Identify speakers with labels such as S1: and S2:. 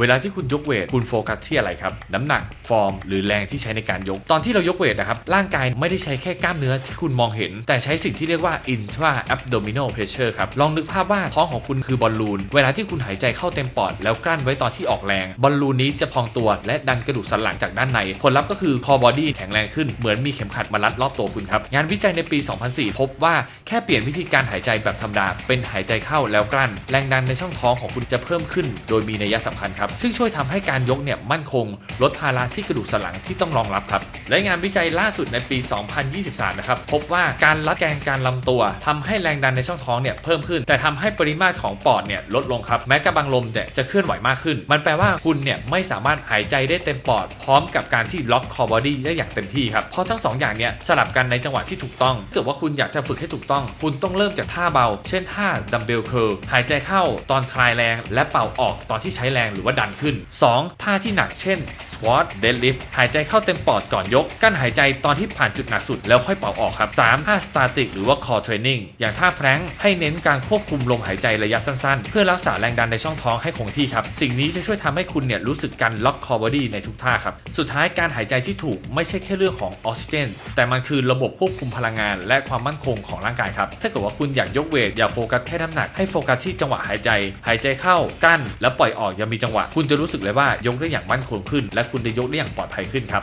S1: เวลาที่คุณยกเวทคุณโฟกัสที่อะไรครับ น้ำหนักฟอร์ม หรือแรงที่ใช้ในการยก ตอนที่เรายกเวทนะครับร่างกายไม่ได้ใช้แค่กล้ามเนื้อที่คุณมองเห็น แต่ใช้สิ่งที่เรียกว่า intra abdominal pressure ครับ ลองนึกภาพว่าท้องของคุณคือบอลลูน เวลาที่คุณหายใจเข้าเต็มปอด แล้วกลั้นไว้ตอนที่ออกแรง บอลลูนนี้จะพองตัวและดันกระดูกสันหลังจากด้านในผลลัพธ์ก็คือ core body แข็งแรงขึ้นเหมือนมีเข็มขัดมารัดรอบตัวคุณครับงานวิจัยในปี 2004 พบว่าแค่เปลี่ยนวิธีการหายใจแบบธรรมดาเป็นหายใจเข้าแล้วกลั้น แรงดันในช่องท้องของคุณจะเพิ่มขึ้น โดยมีนัยสำคัญครับซึ่งช่วยทำให้การยกเนี่ยมั่นคง ลดภาระที่กระดูกสันหลังที่ต้องรองรับครับ และงานวิจัยล่าสุดในปี 2023 นะครับ พบว่าการรัดแกนการลำตัวทำให้แรงดันในช่องท้องเนี่ยเพิ่มขึ้น แต่ทำให้ปริมาตรของปอดเนี่ยลดลงครับแม้กระบังลมเนี่ยจะเคลื่อนไหวมากขึ้น มันแปลว่าคุณเนี่ยไม่สามารถหายใจได้เต็มปอด พร้อมกับการที่ล็อกคอบอดี้ได้อย่างเต็มที่ครับเพราะทั้งสองอย่างเนี่ยสลับกันในจังหวะที่ถูกต้องถ้าเกิดว่าคุณอยากจะฝึกให้ถูกต้อง คุณต้องเริ่มจากท่าเบา เช่นท่าดัมเบลเคิร์หายใจเข้าตอนคลายแรง และเป่าออกตอนที่ใช้แรงหรือว่าดันขึ้น 2. ท่าที่หนักเช่น squat deadlift หายใจเข้าเต็มปอดก่อนยก กั้นหายใจตอนที่ผ่านจุดหนักสุดแล้วค่อยเป่าออกครับ 3. ท่า static หรือว่า core training อย่างท่าแพร้งให้เน้นการควบคุมลมหายใจระยะสั้นๆ เพื่อรักษาแรงดันในช่องท้องให้คงที่ครับ สิ่งนี้จะช่วยทำให้คุณเนี่ยรู้สึกการล็อก core body ในทุกท่าครับ สุดท้ายการหายใจที่ถูกไม่ใช่แค่เรื่องของออกซิเจน แต่มันคือระบบควบคุมพลังงาน และความมั่นคงของร่างกายครับ ถ้าเกิดว่าคุณอยากยกเวทอย่าโฟกัสแค่น้ำหนักให้โฟกัสที่จังหวะหายใจ หายใจเข้ากั้น แล้วปล่อยออกอยังมีจังหวะ คุณจะรู้สึกเลยว่ายกได้อย่างมั่นคงขึ้น และคุณจะยกได้อย่างปลอดภัยขึ้นครับ